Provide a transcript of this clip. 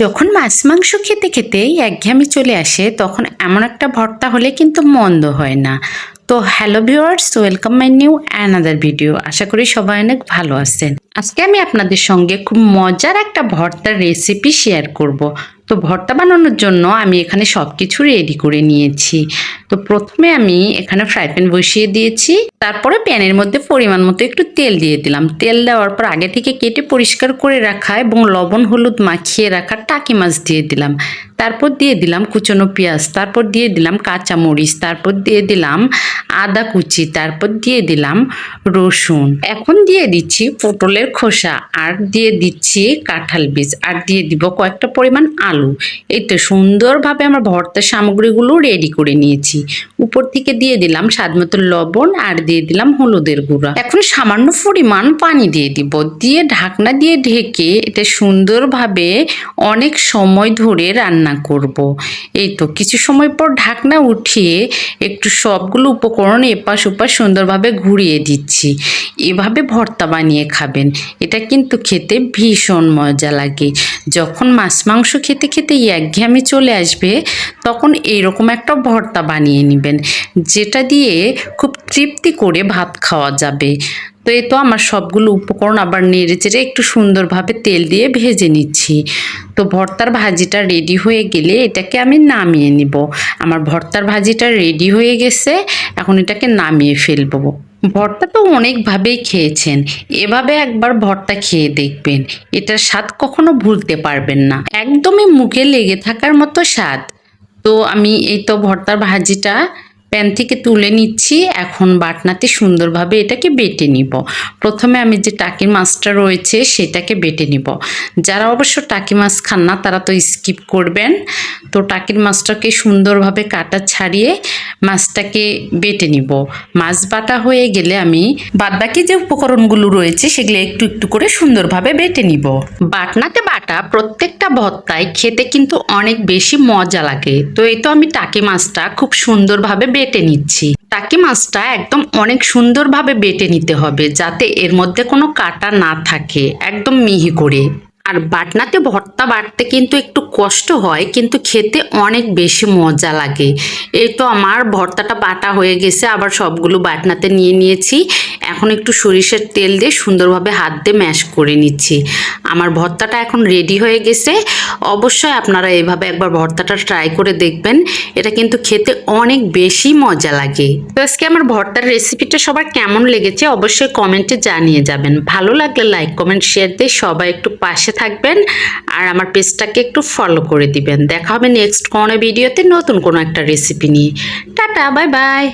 যখন মাছ মাংস খেতে খেতেই একঘেয়েমি চলে আসে, তখন এমন একটা ভর্তা হলে কিন্তু মন্দ হয় না। তো hello viewers welcome my new another video. আশা করি সবাই অনেক ভালো আছেন। আজকে আমি আপনাদের সঙ্গে খুব মজার একটা ভর্তার রেসিপি শেয়ার করব। তো ভর্তা বানানোর জন্য আমি এখানে সব কিছু রেডি করে নিয়েছি। তো প্রথমে আমি এখানে ফ্রাই প্যান বসিয়ে দিয়েছি। তারপরে প্যানের মধ্যে পরিমাণ মতো একটু তেল দিয়ে দিলাম। তেল দেওয়ার পর আগে থেকে কেটে পরিষ্কার করে রাখা এবং লবণ, হলুদ মাখিয়ে রাখা টাকি মাছ দিয়ে দিলাম। তারপর দিয়ে দিলাম কুচনো পেঁয়াজ। তারপর দিয়ে দিলাম কাঁচা মরিচ। তারপর দিয়ে দিলাম আদা কুচি। তারপর দিয়ে দিলাম রসুন। এখন দিয়ে দিচ্ছি পটলের খোসা, আর দিয়ে দিচ্ছি কাঁঠাল বীজ, আর দিয়ে দিব কয়েকটা পরিমাণ আলু। এই তো সুন্দরভাবে আমার ভর্তার সামগ্রীগুলো রেডি করে নিয়েছি। উপর থেকে দিয়ে দিলাম স্বাদ মতো লবণ, আর দিয়ে দিলাম হলুদের গুঁড়া। এখন সামান্য পরিমাণ পানি দিয়ে দিব, দিয়ে ঢাকনা দিয়ে ঢেকে এটা সুন্দরভাবে অনেক সময় ধরে রান্না করব। এই তো কিছু সময় পর ঢাকনা উঠিয়ে একটু সবগুলো উপকরণ এপাশ ওপাশ সুন্দরভাবে ঘুরিয়ে দিচ্ছি। এভাবে ভর্তা বানিয়ে খাবেন। এটা কিন্তু খেতে ভীষণ মজা লাগে। যখন মাছ মাংস খেতে খেতে একঘেয়েমি চলে আসবে, তখন এইরকম একটা ভর্তা বানিয়ে নেবেন, যেটা দিয়ে খুব তৃপ্তি করে ভাত খাওয়া যাবে। তো এই তো আমার সবগুলো উপকরণ আবার নেড়ে চেড়ে একটু সুন্দরভাবে তেল দিয়ে ভেজে নিচ্ছি। তো ভর্তার ভাজিটা রেডি হয়ে গেলে এটাকে আমি নামিয়ে নিব। আমার ভর্তার ভাজিটা রেডি হয়ে গেছে, এখন এটাকে নামিয়ে ফেলব। ভর্তা তো অনেকভাবেই খেয়েছেন। এভাবে একবার ভর্তা খেয়ে দেখবেন। এটার স্বাদ কখনো ভুলতে পারবেন না। একদমই মুখে লেগে থাকার মতো স্বাদ। তো আমি এই তো ভর্তার ভাজিটা প্যান থেকে তুলে নিচ্ছি। এখন বাটনাতে সুন্দরভাবে এটাকে বেটে নিব। প্রথমে আমি যে টাকি মাছটা রয়েছে সেটাকে বেটে নিব। যারা অবশ্য টাকি মাছ খান না, তারা তো স্কিপ করবেন। তো টাকির মাছটাকে সুন্দরভাবে কাটা ছাড়িয়ে মাছটাকে বেটে নিব। মাছ বাটা হয়ে গেলে আমি বাদবাকি যে উপকরণগুলো রয়েছে, সেগুলো একটু একটু করে সুন্দরভাবে বেটে নিব। বাটনাতে বাটা প্রত্যেকটা ভত্তায় খেতে কিন্তু অনেক বেশি মজা লাগে। তো এই তো আমি টাকি মাছটা খুব সুন্দরভাবে বেটে নিচ্ছি। টাকি মাছটা একদম অনেক সুন্দরভাবে বেটে নিতে হবে যাতে এর মধ্যে কোনো কাটা না থাকে, একদম মিহি করে। আর বাটনাতে ভর্তা বাটতে কিন্তু একটু কষ্ট হয়, কিন্তু খেতে অনেক বেশি মজা লাগে। এই তো আমার ভর্তাটা বাটা হয়ে গেছে, আবার সবগুলো বাটনাতে নিয়ে নিয়েছি। এখন একটু সরিষার তেল দিয়ে সুন্দরভাবে হাত দিয়ে ম্যাশ করে নিচ্ছি। আমার ভর্তাটা এখন রেডি হয়ে গেছে। অবশ্যই আপনারা এভাবে একবার ভর্তাটা ট্রাই করে দেখবেন। এটা কিন্তু খেতে অনেক বেশি মজা লাগে। তো আজকে আমার ভর্তার রেসিপিটা সবার কেমন লেগেছে অবশ্যই কমেন্টে জানিয়ে যাবেন। ভালো লাগলে লাইক কমেন্ট শেয়ার দিয়ে সবাই একটু পাশে থাকবেন আর আমার পেজটাকে একটু ফলো করে দিবেন। দেখা হবে নেক্সট কোনো ভিডিওতে নতুন কোনো একটা রেসিপি নিয়ে। Tata bye bye